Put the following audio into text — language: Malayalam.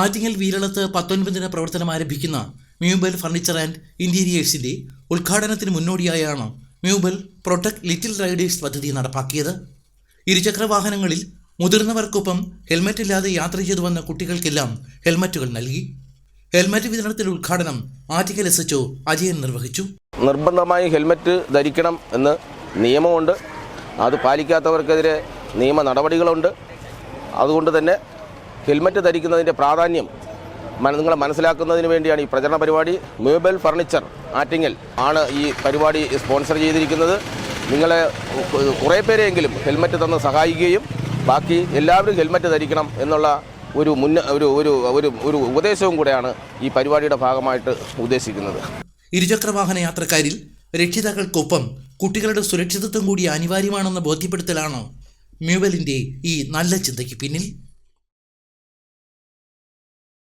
ആറ്റിങ്ങൽ വീരളത്ത് പത്തൊൻപതിന് പ്രവർത്തനം ആരംഭിക്കുന്ന മ്യൂബൽ ഫർണിച്ചർ ആൻഡ് ഇന്റീരിയേഴ്സിന്റെ ഉദ്ഘാടനത്തിന് മുന്നോടിയായാണ് മ്യൂബൽ പ്രൊട്ടക്ട് ലിറ്റിൽ റൈഡേഴ്സ് പദ്ധതി നടപ്പാക്കിയത്. ഇരുചക്ര വാഹനങ്ങളിൽ മുതിർന്നവർക്കൊപ്പം ഹെൽമറ്റ് ഇല്ലാതെ യാത്ര ചെയ്തു വന്ന കുട്ടികൾക്കെല്ലാം ഹെൽമറ്റുകൾ നൽകി. ഹെൽമറ്റ് വിതരണത്തിന്റെ ഉദ്ഘാടനം ആറ്റിങ്ങൽ എസ് എച്ച്ഒ അജയൻ നിർവഹിച്ചു. നിർബന്ധമായി ഹെൽമറ്റ് ധരിക്കണം എന്ന് നിയമമുണ്ട്. അത് പാലിക്കാത്തവർക്കെതിരെ നിയമ നടപടികളുണ്ട്. അതുകൊണ്ട് തന്നെ ഹെൽമറ്റ് ധരിക്കുന്നതിന്റെ പ്രാധാന്യം നിങ്ങളെ മനസ്സിലാക്കുന്നതിന് വേണ്ടിയാണ് ഈ പ്രചരണ പരിപാടി. മ്യൂബൽ ഫർണിച്ചർ ആറ്റിങ്ങൽ ആണ് ഈ പരിപാടി സ്പോൺസർ ചെയ്തിരിക്കുന്നത്. നിങ്ങളെ കുറേ പേരെയെങ്കിലും ഹെൽമറ്റ് തന്ന് സഹായിക്കുകയും ബാക്കി എല്ലാവരും ഹെൽമറ്റ് ധരിക്കണം എന്നുള്ള ഒരു മുന്ന ഒരു ഒരു ഒരു ഒരു ഉപദേശവും കൂടെയാണ് ഈ പരിപാടിയുടെ ഭാഗമായിട്ട് ഉദ്ദേശിക്കുന്നത്. ഇരുചക്ര വാഹന യാത്രക്കാരിൽ രക്ഷിതാക്കൾക്കൊപ്പം കുട്ടികളുടെ സുരക്ഷിതത്വം കൂടി അനിവാര്യമാണെന്ന ബോധ്യപ്പെടുത്തലാണ് മ്യൂവലിന്റെ ഈ നല്ല ചിന്തയ്ക്ക് പിന്നിൽ.